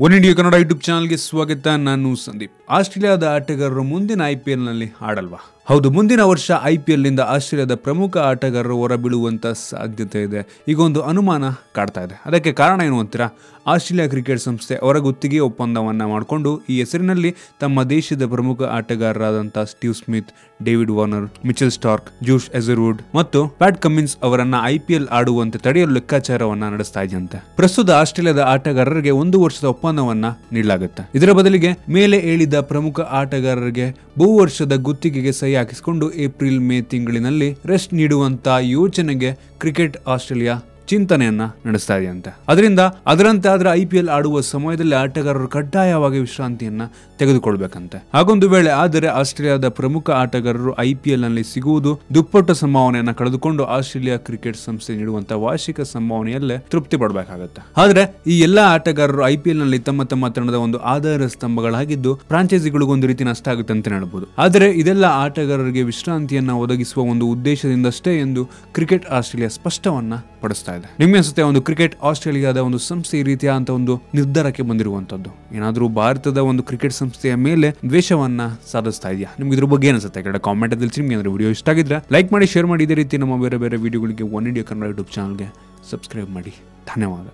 One India Kannada YouTube ಚಾನಲ್ಗೆ ಸ್ವಾಗತ. ನಾನು ಸಂದೀಪ್. ಆಸ್ಟ್ರೇಲಿಯಾದ ಆಟಗಾರರು ಮುಂದಿನ ಐ ಪಿ ಎಲ್ನಲ್ಲಿ ಆಡಲ್ವಾ ಹೌದು, ಮುಂದಿನ ವರ್ಷ ಐ ಪಿ ಎಲ್ನಿಂದ ಆಸ್ಟ್ರೇಲಿಯಾದ ಪ್ರಮುಖ ಆಟಗಾರರು ಹೊರಬೀಳುವಂತ ಸಾಧ್ಯತೆ ಇದೆ. ಈಗ ಒಂದು ಅನುಮಾನ ಕಾಡ್ತಾ ಇದೆ. ಅದಕ್ಕೆ ಕಾರಣ ಏನು ಅಂತೀರಾ? ಆಸ್ಟ್ರೇಲಿಯಾ ಕ್ರಿಕೆಟ್ ಸಂಸ್ಥೆ ಅವರ ಗುತ್ತಿಗೆ ಒಪ್ಪಂದವನ್ನ ಮಾಡಿಕೊಂಡು, ಈ ಹೆಸರಿನಲ್ಲಿ ತಮ್ಮ ದೇಶದ ಪ್ರಮುಖ ಆಟಗಾರರಾದಂಥ Steve Smith, David Warner, Mitchell Starc, Josh Hazlewood ಮತ್ತು ಪ್ಯಾಟ್ ಕಮಿನ್ಸ್ ಅವರನ್ನ ಐ ಪಿ ಎಲ್ ಆಡುವಂತೆ ತಡೆಯಲು ಲೆಕ್ಕಾಚಾರವನ್ನ ನಡೆಸ್ತಾ ಇದೆಯಂತೆ. ಪ್ರಸ್ತುತ ಆಸ್ಟ್ರೇಲಿಯಾದ ಆಟಗಾರರಿಗೆ ಒಂದು ವರ್ಷದ ಒಪ್ಪಂದವನ್ನ ನೀಡಲಾಗುತ್ತೆ. ಇದರ ಬದಲಿಗೆ ಮೇಲೆ ಹೇಳಿದ ಪ್ರಮುಖ ಆಟಗಾರರಿಗೆ ಬಹು ವರ್ಷದ ಗುತ್ತಿಗೆಗೆ ಸಹಿ ಹಾಕಿಸಿಕೊಂಡು ಏಪ್ರಿಲ್ ಮೇ ತಿಂಗಳಿನಲ್ಲಿ ರೆಸ್ಟ್ ನೀಡುವಂತ ಯೋಚನೆಗೆ ಕ್ರಿಕೆಟ್ ಆಸ್ಟ್ರೇಲಿಯಾ ಚಿಂತನೆಯನ್ನ ನಡೆಸ್ತಾ ಇದೆಯಂತೆ. ಅದರಿಂದ ಅದರಂತೆ ಆದ್ರೆ ಐ ಪಿ ಎಲ್ ಆಡುವ ಸಮಯದಲ್ಲಿ ಆಟಗಾರರು ಕಡ್ಡಾಯವಾಗಿ ವಿಶ್ರಾಂತಿಯನ್ನ ತೆಗೆದುಕೊಳ್ಬೇಕಂತೆ. ಹಾಗೊಂದು ವೇಳೆ ಆದರೆ ಆಸ್ಟ್ರೇಲಿಯಾದ ಪ್ರಮುಖ ಆಟಗಾರರು ಐ ಪಿ ಎಲ್ನಲ್ಲಿ ಸಿಗುವುದು ದುಪ್ಪಟ್ಟು ಸಂಭಾವನೆಯನ್ನ ಕಳೆದುಕೊಂಡು ಆಸ್ಟ್ರೇಲಿಯಾ ಕ್ರಿಕೆಟ್ ಸಂಸ್ಥೆ ನೀಡುವಂತಹ ವಾರ್ಷಿಕ ಸಂಭಾವನೆಯಲ್ಲೇ ತೃಪ್ತಿ ಪಡಬೇಕಾಗತ್ತೆ. ಆದ್ರೆ ಈ ಎಲ್ಲಾ ಆಟಗಾರರು ಐ ಪಿ ಎಲ್ನಲ್ಲಿ ತಮ್ಮ ತಮ್ಮ ತಂಡದ ಒಂದು ಆಧಾರ ಸ್ತಂಭಗಳಾಗಿದ್ದು ಫ್ರಾಂಚೈಸಿಗಳಿಗೂ ಒಂದು ರೀತಿ ನಷ್ಟ ಆಗುತ್ತೆ ಅಂತ ಹೇಳ್ಬೋದು. ಆದರೆ ಇದೆಲ್ಲ ಆಟಗಾರರಿಗೆ ವಿಶ್ರಾಂತಿಯನ್ನ ಒದಗಿಸುವ ಒಂದು ಉದ್ದೇಶದಿಂದಷ್ಟೇ ಎಂದು ಕ್ರಿಕೆಟ್ ಆಸ್ಟ್ರೇಲಿಯಾ ಸ್ಪಷ್ಟವನ್ನ ಪಡಿಸ್ತಾ ಇದೆ. ನಿಮ್ಗೆ ಅನ್ಸುತ್ತೆ ಒಂದು ಕ್ರಿಕೆಟ್ ಆಸ್ಟ್ರೇಲಿಯಾದ ಒಂದು ಸಂಸ್ಥೆ ಈ ರೀತಿಯ ಅಂತ ಒಂದು ನಿರ್ಧಾರಕ್ಕೆ ಬಂದಿರುವಂತದ್ದು ಏನಾದರೂ ಭಾರತದ ಒಂದು ಕ್ರಿಕೆಟ್ ಸಂಸ್ಥೆಯ ಮೇಲೆ ದ್ವೇಷವನ್ನ ಸಾಧಿಸ್ತಾ ಇದೆಯಾ? ನಿಮ್ಗೆ ಇದ್ರ ಬಗ್ಗೆ ಏನಿಸುತ್ತೆ? ಕೆಲ ಕಾಮೆಂಟ್ ತಿಳಿಸಿ. ನಿಮ್ಗೆ ವಿಡಿಯೋ ಇಷ್ಟ ಆಗಿದ್ರೆ ಲೈಕ್ ಮಾಡಿ ಶೇರ್ ಮಾಡಿ. ಇದೇ ರೀತಿ ನಮ್ಮ ಬೇರೆ ಬೇರೆ ವಿಡಿಯೋಗಳಿಗೆ ಒನ್ ಇಂಡಿಯಾ ಕನ್ನಡ ಯೂಟ್ಯೂಬ್ ಚಾನಲ್ಗೆ ಸಬ್ಸ್ಕ್ರೈಬ್ ಮಾಡಿ. ಧನ್ಯವಾದ.